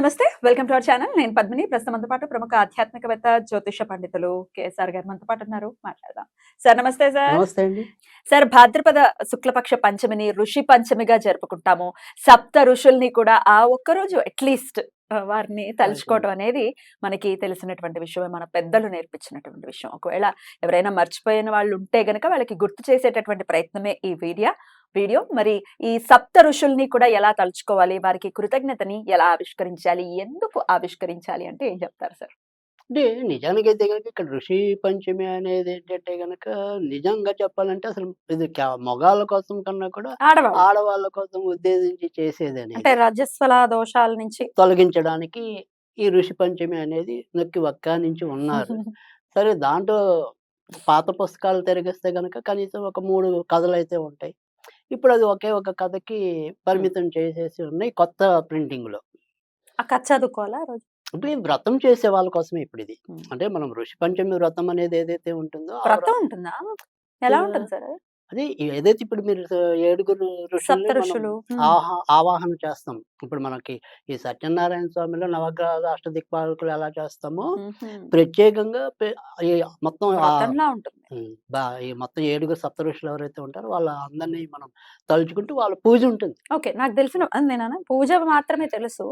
నమస్తే welcome to our channel. నేను పద్మిని. ప్రస్తుతం పాటు ప్రముఖ ఆధ్యాత్మికవేత్త జ్యోతిష పండితులు కేఎస్ఆర్ గారు మనతో పాటు ఉన్నారు. మాట్లాడదాం. సార్ నమస్తే సార్. నమస్తే అండి. సార్ భాద్రపద శుక్లపక్ష పంచమిని ఋషి పంచమిగా జరుపుకుంటాము. సప్త ఋషుల్ని కూడా ఆ ఒక్క రోజు అట్లీస్ట్ వారిని తలుచుకోవడం అనేది మనకి తెలిసినటువంటి విషయమే. మన పెద్దలు నేర్పించినటువంటి విషయం. ఒకవేళ ఎవరైనా మర్చిపోయిన వాళ్ళు ఉంటే గనక వాళ్ళకి గుర్తు చేసేటటువంటి ప్రయత్నమే ఈ వీడియో. వీడియో. మరి ఈ సప్త ఋషుల్ని కూడా ఎలా తలుచుకోవాలి? వారికి కృతజ్ఞతని ఎలా ఆవిష్కరించాలి? ఎందుకు ఆవిష్కరించాలి అంటే ఏం చెప్తారు సార్? అంటే నిజానికైతే కనుక ఇక్కడ ఋషి పంచమి అనేది ఏంటంటే గనక నిజంగా చెప్పాలంటే అసలు ఇది మగాళ్ళ కోసం కన్నా కూడా ఆడవాళ్ళు. కోసం ఉద్దేశించి చేసేది అంటే రజస్వల దోషాల నుంచి. తొలగించడానికి ఈ ఋషి పంచమి అనేది నొక్కి వక్కానించి ఉన్నారు. సరే దాంట్లో పాత పుస్తకాలు తిరిగిస్తే గనక కనీసం ఒక మూడు కథలు అయితే ఉంటాయి. ఇప్పుడు అది ఒకే ఒక కథకి పరిమితం చేసేసి ఉన్నాయి కొత్త ప్రింటింగ్లో ఆ కథ చదువుకోవాలా ఆ రోజు? ఇప్పుడు ఈ వ్రతం చేసే వాళ్ళ కోసమే ఇప్పుడు ఇది. అంటే మనం ఋషి పంచమి వ్రతం అనేది ఏదైతే ఉంటుందో ఆ వ్రతం ఉంటుందా? ఎలా ఉంటుంది సార్? అది? ఏదైతే ఇప్పుడు మీరు ఏడుగురు ఋషులు. ఆవాహన చేస్తాం. ఇప్పుడు మనకి ఈ సత్యనారాయణ స్వామిలో నవగ్రహాలు అష్టదిక్పాలకులు ఎలా చేస్తామో. ప్రత్యేకంగా మొత్తం మొత్తం ఏడుగురు సప్త ఋషులు ఎవరైతే ఉంటారో వాళ్ళ అందరినీ మనం తలుచుకుంటూ వాళ్ళ పూజ ఉంటుంది. ఓకే. నాకు తెలిసిన పూజ మాత్రమే తెలుసు.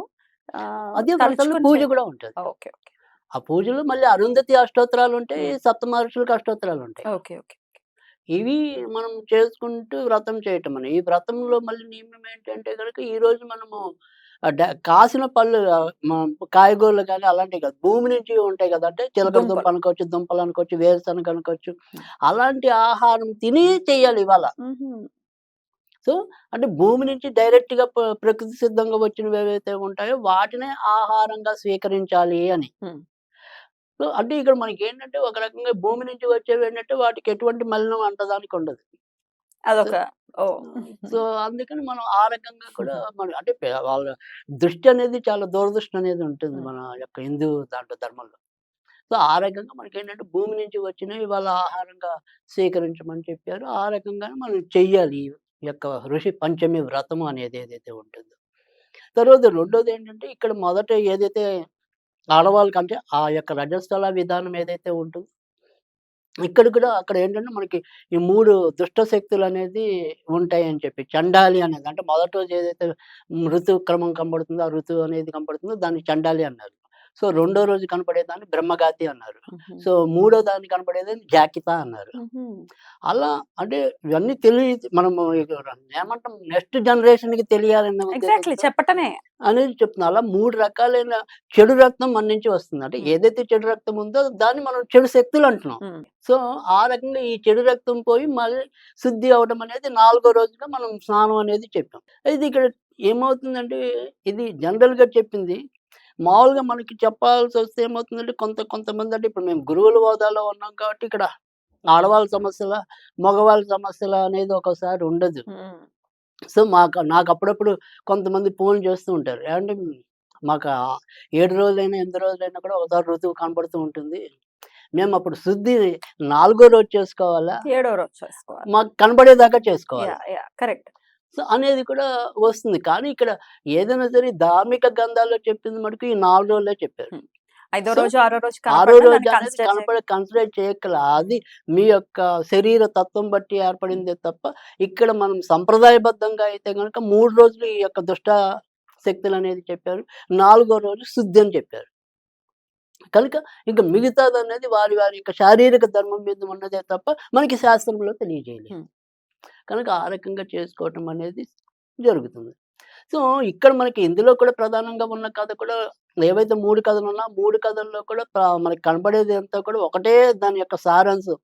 అదే పూజ కూడా ఉంటుంది. ఓకే. ఓకే. ఆ పూజలో మళ్ళీ అరుంధతి అష్టోత్తరాలు ఉంటాయి సప్త మహర్షులకు అష్టోత్తరాలు ఉంటాయి. ఓకే. ఓకే. ఇవి మనం చేసుకుంటూ వ్రతం చేయటం అని ఈ వ్రతంలో మళ్ళీ నియమం ఏంటంటే కనుక ఈ రోజు మనము కాసిన పళ్ళు కాయగూరలు కానీ అలాంటివి కాదు భూమి నుంచి ఉంటాయి కదా అంటే చిలకడ దుంపలు. దుంప అనుకోవచ్చు దుంపలు అనుకోవచ్చు వేరుశనగ అనుకోవచ్చు. అలాంటి ఆహారం తిని చేయాలి ఇవాళ. సో అంటే భూమి నుంచి డైరెక్ట్గా ప్ర- ప్రకృతి సిద్ధంగా వచ్చినవి ఏవైతే ఉంటాయో వాటినే ఆహారంగా స్వీకరించాలి అని. సో అంటే ఇక్కడ మనకి ఏంటంటే ఒక రకంగా భూమి నుంచి వచ్చేవి ఏంటంటే వాటికి ఎటువంటి మలినం అంటదానికి ఉండదు. అదొక సో అందుకని మనం ఆ రకంగా కూడా మన అంటే వాళ్ళ దృష్టి అనేది చాలా దూరదృష్టి అనేది ఉంటుంది. మన యొక్క హిందూ దాంట్లో ధర్మంలో. సో ఆ రకంగా మనకి ఏంటంటే భూమి నుంచి వచ్చినవి వాళ్ళ ఆహారంగా స్వీకరించమని చెప్పారు. ఆ రకంగానే మనం చెయ్యాలి. ఈ యొక్క ఋషి పంచమి వ్రతము అనేది ఏదైతే ఉంటుందో. తర్వాత రెండోది ఏంటంటే ఇక్కడ మొదట ఏదైతే ఆడవాళ్ళకి అంటే ఆ యొక్క రజస్థల విధానం ఏదైతే ఉంటుందో ఇక్కడ కూడా అక్కడ ఏంటంటే మనకి ఈ మూడు దుష్ట శక్తులు అనేది ఉంటాయి అని చెప్పి చండాలి అనేది. అంటే మొదట ఏదైతే ఋతు క్రమం కనబడుతుందో ఆ ఋతువు అనేది కనబడుతుందో దాన్ని చండాలి అన్నారు. సో రెండో రోజు కనపడేదాన్ని బ్రహ్మగాతి అన్నారు. సో మూడో దాన్ని కనపడేదాన్ని జాకిత అన్నారు. అలా అంటే ఇవన్నీ తెలియ మనము ఇక ఏమంటాం నెక్స్ట్ జనరేషన్కి తెలియాలన్న ఎగ్జాక్ట్లీ ఉద్దేశంతో చెప్పటమే అనేది చెప్తున్నా అలా మూడు రకాలైన చెడు రక్తం మన నుంచి వస్తుంది అంటే. ఏదైతే చెడు రక్తం ఉందో దాన్ని మనం చెడు శక్తులు అంటున్నాం. సో ఆ రకంగా ఈ చెడు రక్తం పోయి మళ్ళీ శుద్ధి అవడం అనేది నాలుగో రోజుగా మనం స్నానం అనేది చెప్పాం అయితే ఇక్కడ ఏమవుతుందంటే ఇది జనరల్గా చెప్పింది మామూలుగా మనకి చెప్పాల్సి వస్తే ఏమవుతుందంటే కొంత కొంతమంది అంటే ఇప్పుడు మేము గురువుల హోదాలో ఉన్నాం కాబట్టి ఇక్కడ ఆడవాళ్ళ సమస్యల మగవాళ్ళ సమస్యల అనేది ఒకసారి ఉండదు. సో మాకు నాకు అప్పుడప్పుడు కొంతమంది ఫోన్ చేస్తూ ఉంటారు. ఏమంటే మాకు ఏడు రోజులైనా ఎనిమిది రోజులైనా కూడా ఒకసారి ఋతువు కనబడుతూ ఉంటుంది. మేము అప్పుడు శుద్ధి నాలుగో రోజు చేసుకోవాలా? ఏడో రోజు చేసుకోవాలి. మాకు కనబడేదాకా చేసుకోవాలి. కరెక్ట్. సో అనేది కూడా వస్తుంది. కానీ ఇక్కడ ఏదైనా సరే ధార్మిక గ్రంథాల్లో చెప్పింది మటుకు ఈ నాలుగు రోజులే చెప్పారు. ఐదో రోజు ఆరో రోజు ఆరో రోజు కనపడే కన్సిడర్ చేయక్కల. అది మీ యొక్క శరీర తత్వం బట్టి ఏర్పడిందే తప్ప ఇక్కడ మనం సంప్రదాయబద్ధంగా అయితే కనుక మూడు రోజులు ఈ యొక్క దుష్ట శక్తులు అనేది చెప్పారు. నాలుగో రోజు శుద్ధి అని చెప్పారు. కనుక ఇంకా మిగతాది అనేది వారి వారి యొక్క శారీరక ధర్మం మీద ఉన్నదే తప్ప మనకి శాస్త్రంలో తెలియజేయలేదు. కనుక ఆ రకంగా చేసుకోవటం అనేది జరుగుతుంది. సో ఇక్కడ మనకి ఇందులో కూడా ప్రధానంగా ఉన్న కథ కూడా ఏవైతే మూడు కథలు ఉన్నా మూడు కథల్లో కూడా మనకి కనబడేది అంతా కూడా ఒకటే దాని యొక్క సారాంశం.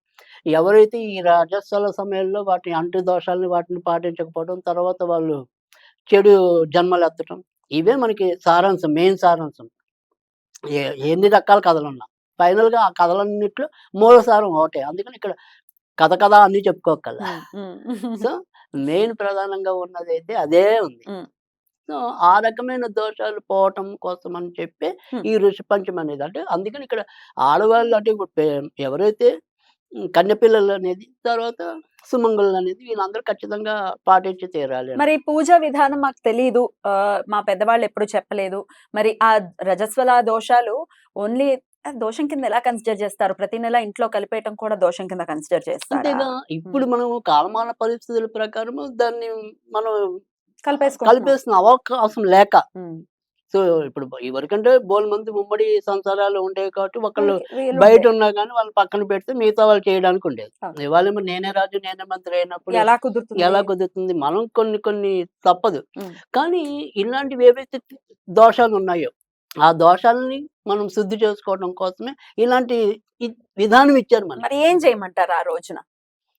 ఎవరైతే ఈ రాజస్థల సమయంలో వాటి అంటు దోషాలని వాటిని పాటించకపోవడం తర్వాత వాళ్ళు చెడు జన్మలు ఎత్తడం ఇవే మనకి సారాంశం మెయిన్ సారాంశం. ఏ- ఎన్ని రకాల కథలు ఉన్నా ఫైనల్గా ఆ కథలన్నిట్లో మూల సారం ఒకటే. అందుకని ఇక్కడ కథ కథ అన్ని చెప్పుకోగల. సో మెయిన్ ప్రధానంగా ఉన్నది అయితే అదే ఉంది. సో ఆ రకమైన దోషాలు పోవటం కోసం అని చెప్పి. ఈ ఋషి పంచమి అనేది అంటే అందుకని ఇక్కడ ఆడవాళ్ళు అంటే ఎవరైతే ఉమ్, కన్యపిల్లలు అనేది తర్వాత సుమంగులు అనేది వీళ్ళందరూ ఖచ్చితంగా పాటించి తీరాలి. మరి పూజా విధానం మాకు తెలియదు మా పెద్దవాళ్ళు ఎప్పుడు చెప్పలేదు మరి ఆ రజస్వల దోషాలు ఓన్లీ దోషం కింద ఎలా కన్సిడర్ చేస్తారు ప్రతి నెల ఇంట్లో కలిపేయటం కూడా దోషం కింద కన్సిడర్ చేస్తారు అంతేగా ఇప్పుడు మనం కాలమాన పరిస్థితుల ప్రకారం దాన్ని మనం కలిపేసుకుంటున్నాం కలిపేసిన అవకాశం లేక. సో ఇప్పుడు ఎవరికంటే బోల్ మంది ఉమ్మడి సంసారాలు ఉండేవి కాబట్టి ఒకళ్ళు బయట. ఉన్నా కానీ వాళ్ళు పక్కన పెడితే మిగతా వాళ్ళు చేయడానికి ఉండేది. ఇవాళ నేనే రాజు నేనే మంత్రి అయినప్పుడు ఎలా కుదురుతుంది ఎలా కుదురుతుంది మనం కొన్ని కొన్ని తప్పదు. కానీ ఇలాంటివి ఏవైతే దోషాలు ఉన్నాయో ఆ దోషాలని మనం శుద్ధి చేసుకోవడం కోసమే ఇలాంటి విధానం ఇచ్చారు మనకి. మరి ఏం చేయమంటారు ఆ రోజున?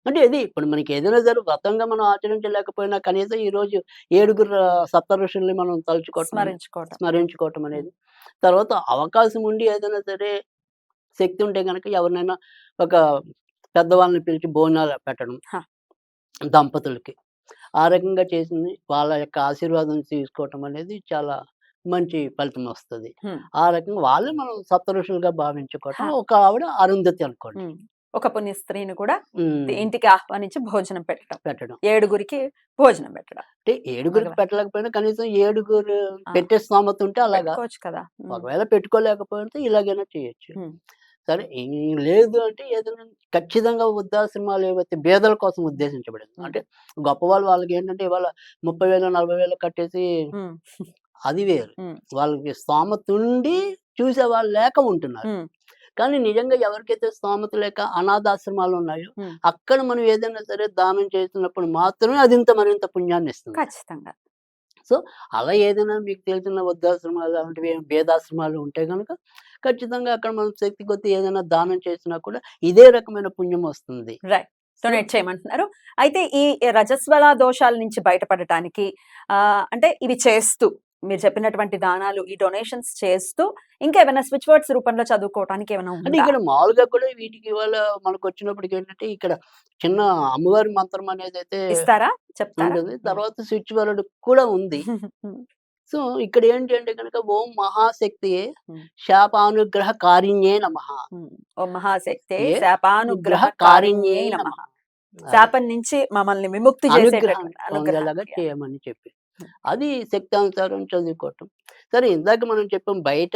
అంటే ఇది ఇప్పుడు మనకి ఏదైనా సరే వ్రతంగా మనం ఆచరించలేకపోయినా కనీసం ఈ రోజు ఏడుగురు సప్త ఋషుల్ని మనం తలుచుకోవటం స్మరించుకోవటం. స్మరించుకోవటం అనేది. తర్వాత అవకాశం ఉండి ఏదైనా సరే శక్తి ఉంటే కనుక ఎవరినైనా ఒక పెద్దవాళ్ళని పిలిచి భోజనాలు పెట్టడం. దంపతులకి. ఆ రకంగా చేసింది. వాళ్ళ యొక్క ఆశీర్వాదం తీసుకోవటం అనేది చాలా మంచి ఫలితం వస్తుంది. ఆ రకంగా వాళ్ళే మనం సప్త ఋషులుగా భావించుకోవటం. ఒక ఆవిడ అరుంధతి అనుకోండి. ఒక పుణ్య స్త్రీని కూడా ఇంటికి ఆహ్వానించి భోజనం పెట్టడం పెట్టడం ఏడుగురికి భోజనం పెట్టడం అంటే ఏడుగురికి. పెట్టలేకపోయినా కనీసం ఏడుగురు. పెట్టే స్తోమత ఉంటే అలాగా కదా. ఒకవేళ పెట్టుకోలేకపోతే ఇలాగైనా చేయొచ్చు. సరే లేదు అంటే ఏదైనా ఖచ్చితంగా వృద్ధాశ్రమాలు ఏవైతే పేదల కోసం ఉద్దేశించబడింది. అంటే గొప్ప వాళ్ళు వాళ్ళకి ఏంటంటే ఇవాళ ముప్పై వేలు నలభై వేలు కట్టేసి. అది వేరు. వాళ్ళకి స్తోమత ఉండి చూసే వాళ్ళు లేక ఉంటున్నారు. కానీ నిజంగా ఎవరికైతే స్తోమత లేక అనాథాశ్రమాలు ఉన్నాయో. అక్కడ మనం ఏదైనా సరే దానం చేస్తున్నప్పుడు మాత్రమే అది ఇంత మరింత పుణ్యాన్ని ఇస్తుంది. ఖచ్చితంగా. అలా ఏదైనా మీకు తెలిసిన వృద్ధాశ్రమాలు అలాంటివి భేదాశ్రమాలు ఉంటే కనుక ఖచ్చితంగా అక్కడ మనం శక్తి కొద్ది ఏదైనా దానం చేసినా కూడా ఇదే రకమైన పుణ్యం వస్తుంది. రైట్. డొనేట్ చేయమంటున్నారు. అయితే ఈ రజస్వల దోషాల నుంచి బయటపడటానికి ఆ అంటే ఇవి చేస్తూ మీరు చెప్పినటువంటి దానాలు ఈ డొనేషన్స్ చేస్తూ ఇంకా ఏమైనా స్విచ్ వర్డ్స్ రూపంలో చదువుకోవడానికి ఏమైనా అంటే ఉందా? ఇక్కడ మామూలుగా కూడా వీటికి ఇవాళ మనకు వచ్చినప్పటికి ఏంటంటే ఇక్కడ చిన్న అమ్మవారి మంత్రం అనేది అయితే ఇస్తారా? చెప్తారా? తర్వాత స్విచ్ వర్డ్ కూడా ఉంది. సో ఇక్కడ ఏంటి అంటే కనుక ఓం మహాశక్తి. శాపానుగ్రహ కారిణ్యే నమ. ఓ మహాశక్తే శాపానుగ్రహ కారిణ్యే నమ. శాపం నుంచి మమ్మల్ని విముక్తి అనుగ్రహం చేయమని చెప్పి. అది శక్తి అనుసారం చదువుకోవటం సరే ఇందాక మనం చెప్పాం బయట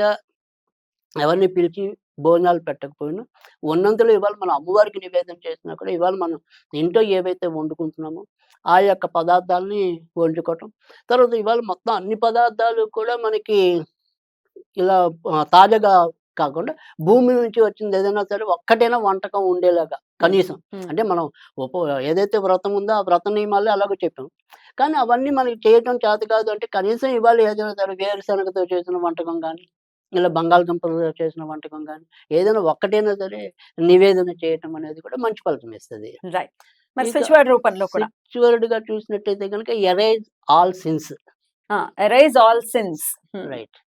ఎవరిని పిలిచి భోజనాలు పెట్టకపోయినా ఉన్నంతలో ఇవాళ మనం అమ్మవారికి నివేదన చేసినా కూడా ఇవాళ మనం ఇంట్లో ఏవైతే వండుకుంటున్నామో ఆ యొక్క పదార్థాలని వండుకోవటం. తర్వాత ఇవాళ మొత్తం అన్ని పదార్థాలు కూడా మనకి ఇలా తాజాగా కాకుండా భూమి నుంచి వచ్చింది ఏదైనా సరే ఒక్కటైనా వంటకం ఉండేలాగా కనీసం. అంటే మనం ఉప ఏదైతే వ్రతం ఉందో ఆ వ్రత నియమాలు అలాగే చెప్పాం. కానీ అవన్నీ మనకి చేయటం చేత కాదు అంటే కనీసం ఇవాళ ఏదైనా సరే వేరుశనగతో చేసిన వంటకం కానీ ఇలా బంగాళదుంపలతో చేసిన వంటకం కానీ ఏదైనా ఒక్కటైనా సరే నివేదన చేయటం అనేది కూడా మంచి ఫలితం ఇస్తుంది. రైట్ మరి రూపంలో కూడా? స్పిరిచువల్గా చూసినట్టయితే కనుక arise all sins arise all sins right